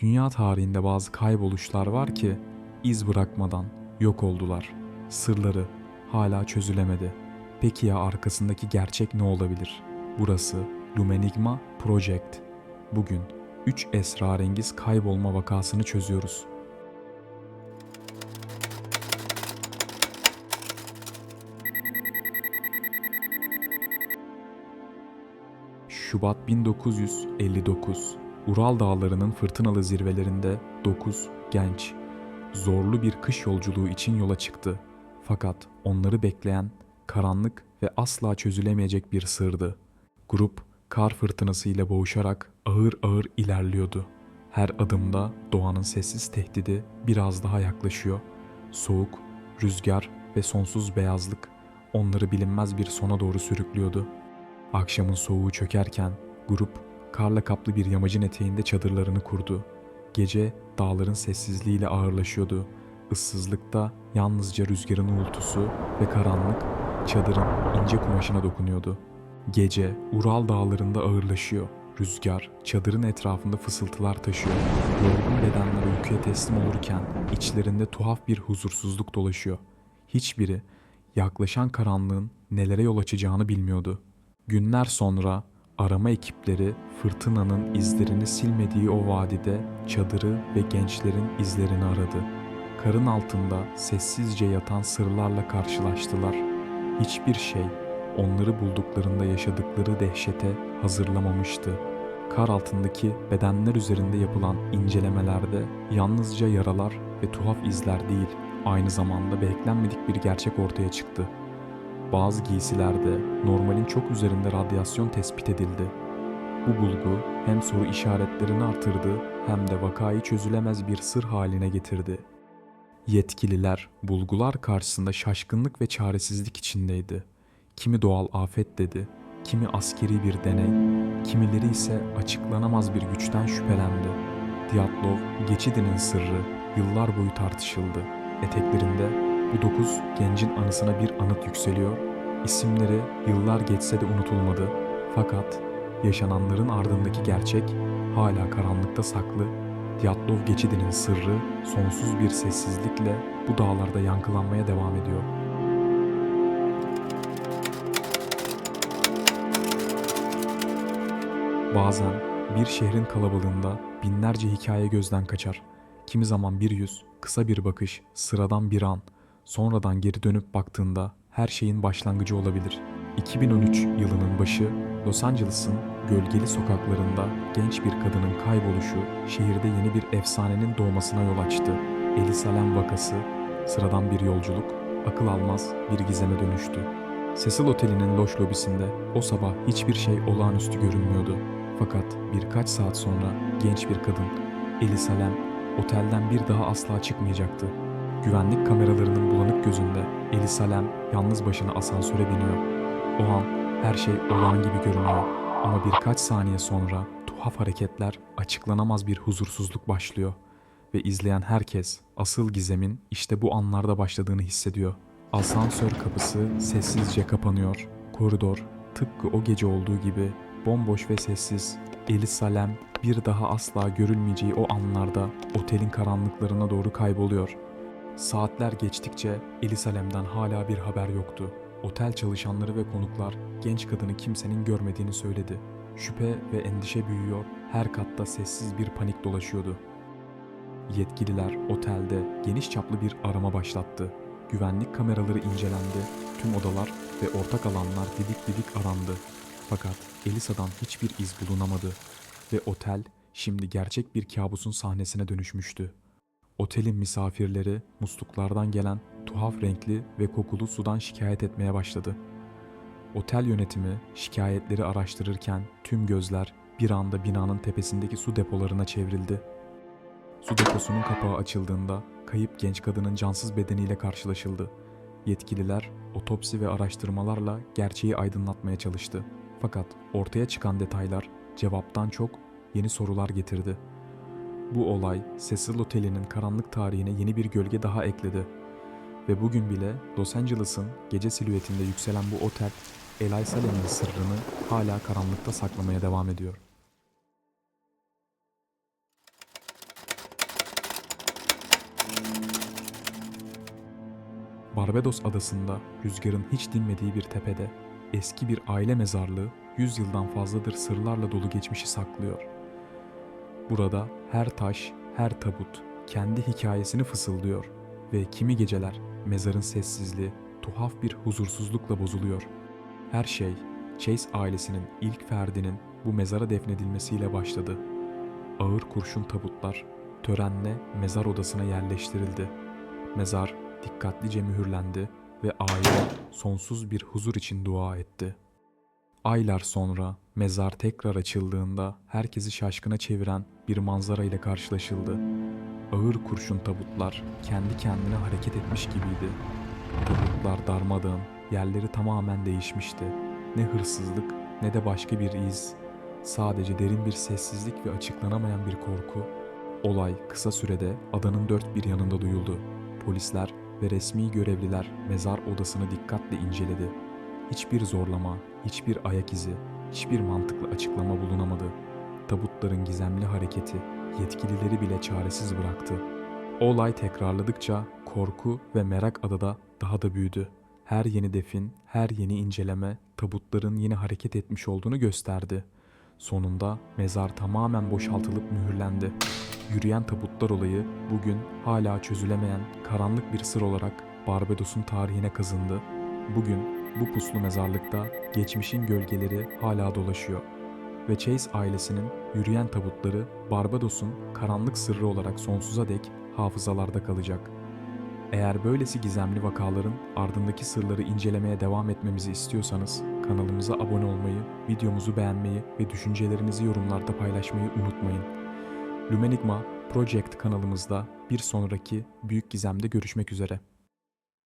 Dünya tarihinde bazı kayboluşlar var ki iz bırakmadan yok oldular. Sırları hala çözülemedi. Peki ya arkasındaki gerçek ne olabilir? Burası Lumenigma Project. Bugün 3 esrarengiz kaybolma vakasını çözüyoruz. Şubat 1959 Ural Dağları'nın fırtınalı zirvelerinde 9 genç zorlu bir kış yolculuğu için yola çıktı. Fakat onları bekleyen karanlık ve asla çözülemeyecek bir sırdı. Grup kar fırtınası ile boğuşarak ağır ağır ilerliyordu. Her adımda doğanın sessiz tehdidi biraz daha yaklaşıyor. Soğuk, rüzgar ve sonsuz beyazlık onları bilinmez bir sona doğru sürüklüyordu. Akşamın soğuğu çökerken grup karla kaplı bir yamacın eteğinde çadırlarını kurdu. Gece dağların sessizliğiyle ağırlaşıyordu. Issızlıkta yalnızca rüzgarın uğultusu ve karanlık çadırın ince kumaşına dokunuyordu. Gece Ural dağlarında ağırlaşıyor. Rüzgar çadırın etrafında fısıltılar taşıyor. Yorgun bedenler uykuya teslim olurken içlerinde tuhaf bir huzursuzluk dolaşıyor. Hiçbiri yaklaşan karanlığın nelere yol açacağını bilmiyordu. Günler sonra arama ekipleri fırtınanın izlerini silmediği o vadide çadırı ve gençlerin izlerini aradı. Karın altında sessizce yatan sırlarla karşılaştılar. Hiçbir şey onları bulduklarında yaşadıkları dehşete hazırlamamıştı. Kar altındaki bedenler üzerinde yapılan incelemelerde yalnızca yaralar ve tuhaf izler değil, aynı zamanda beklenmedik bir gerçek ortaya çıktı. Bazı giysilerde normalin çok üzerinde radyasyon tespit edildi. Bu bulgu hem soru işaretlerini artırdı hem de vakayı çözülemez bir sır haline getirdi. Yetkililer bulgular karşısında şaşkınlık ve çaresizlik içindeydi. Kimi doğal afet dedi, kimi askeri bir deney, kimileri ise açıklanamaz bir güçten şüphelendi. Diatlov geçidinin sırrı yıllar boyu tartışıldı. Eteklerinde bu dokuz gencin anısına bir anıt yükseliyor. İsimleri yıllar geçse de unutulmadı. Fakat yaşananların ardındaki gerçek hala karanlıkta saklı. Diatlov geçidinin sırrı sonsuz bir sessizlikle bu dağlarda yankılanmaya devam ediyor. Bazen bir şehrin kalabalığında binlerce hikaye gözden kaçar. Kimi zaman bir yüz, kısa bir bakış, sıradan bir an, sonradan geri dönüp baktığında her şeyin başlangıcı olabilir. 2013 yılının başı Los Angeles'ın gölgeli sokaklarında genç bir kadının kayboluşu şehirde yeni bir efsanenin doğmasına yol açtı. Elisa Lam vakası, sıradan bir yolculuk, akıl almaz bir gizeme dönüştü. Cecil Oteli'nin loş lobisinde o sabah hiçbir şey olağanüstü görünmüyordu. Fakat birkaç saat sonra genç bir kadın, Elisa Lam, otelden bir daha asla çıkmayacaktı. Güvenlik kameralarının gözünde Elisa Lam yalnız başına asansöre biniyor. O an her şey olağan gibi görünüyor ama birkaç saniye sonra tuhaf hareketler, açıklanamaz bir huzursuzluk başlıyor ve izleyen herkes asıl gizemin işte bu anlarda başladığını hissediyor. Asansör kapısı sessizce kapanıyor. Koridor tıpkı o gece olduğu gibi bomboş ve sessiz. Elisa Lam bir daha asla görülmeyeceği o anlarda otelin karanlıklarına doğru kayboluyor. Saatler geçtikçe Elisa Lam'dan hala bir haber yoktu. Otel çalışanları ve konuklar genç kadını kimsenin görmediğini söyledi. Şüphe ve endişe büyüyor, her katta sessiz bir panik dolaşıyordu. Yetkililer otelde geniş çaplı bir arama başlattı. Güvenlik kameraları incelendi, tüm odalar ve ortak alanlar didik didik arandı. Fakat Elisa'dan hiçbir iz bulunamadı ve otel şimdi gerçek bir kabusun sahnesine dönüşmüştü. Otelin misafirleri musluklardan gelen tuhaf renkli ve kokulu sudan şikayet etmeye başladı. Otel yönetimi şikayetleri araştırırken tüm gözler bir anda binanın tepesindeki su depolarına çevrildi. Su deposunun kapağı açıldığında kayıp genç kadının cansız bedeniyle karşılaşıldı. Yetkililer otopsi ve araştırmalarla gerçeği aydınlatmaya çalıştı. Fakat ortaya çıkan detaylar cevaptan çok yeni sorular getirdi. Bu olay Cecil Oteli'nin karanlık tarihine yeni bir gölge daha ekledi. Ve bugün bile Los Angeles'ın gece silüetinde yükselen bu otel, Eliza Lane'in sırrını hala karanlıkta saklamaya devam ediyor. Barbados adasında rüzgarın hiç dinmediği bir tepede eski bir aile mezarlığı 100 yıldan fazladır sırlarla dolu geçmişi saklıyor. Burada her taş, her tabut kendi hikayesini fısıldıyor ve kimi geceler mezarın sessizliği tuhaf bir huzursuzlukla bozuluyor. Her şey Chase ailesinin ilk ferdinin bu mezara defnedilmesiyle başladı. Ağır kurşun tabutlar törenle mezar odasına yerleştirildi. Mezar dikkatlice mühürlendi ve aile sonsuz bir huzur için dua etti. Aylar sonra mezar tekrar açıldığında herkesi şaşkına çeviren bir manzara ile karşılaşıldı. Ağır kurşun tabutlar kendi kendine hareket etmiş gibiydi. Tabutlar darmadağın, yerleri tamamen değişmişti. Ne hırsızlık ne de başka bir iz. Sadece derin bir sessizlik ve açıklanamayan bir korku. Olay kısa sürede adanın dört bir yanında duyuldu. Polisler ve resmi görevliler mezar odasını dikkatle inceledi. Hiçbir zorlama, hiçbir ayak izi, hiçbir mantıklı açıklama bulunamadı. Tabutların gizemli hareketi yetkilileri bile çaresiz bıraktı. Olay tekrarladıkça korku ve merak adada daha da büyüdü. Her yeni defin, her yeni inceleme tabutların yeni hareket etmiş olduğunu gösterdi. Sonunda mezar tamamen boşaltılıp mühürlendi. Yürüyen tabutlar olayı bugün hala çözülemeyen karanlık bir sır olarak Barbados'un tarihine kazındı. Bugün bu puslu mezarlıkta geçmişin gölgeleri hala dolaşıyor ve Chase ailesinin yürüyen tabutları Barbados'un karanlık sırrı olarak sonsuza dek hafızalarda kalacak. Eğer böylesi gizemli vakaların ardındaki sırları incelemeye devam etmemizi istiyorsanız kanalımıza abone olmayı, videomuzu beğenmeyi ve düşüncelerinizi yorumlarda paylaşmayı unutmayın. Lumenigma Project kanalımızda bir sonraki Büyük Gizem'de görüşmek üzere.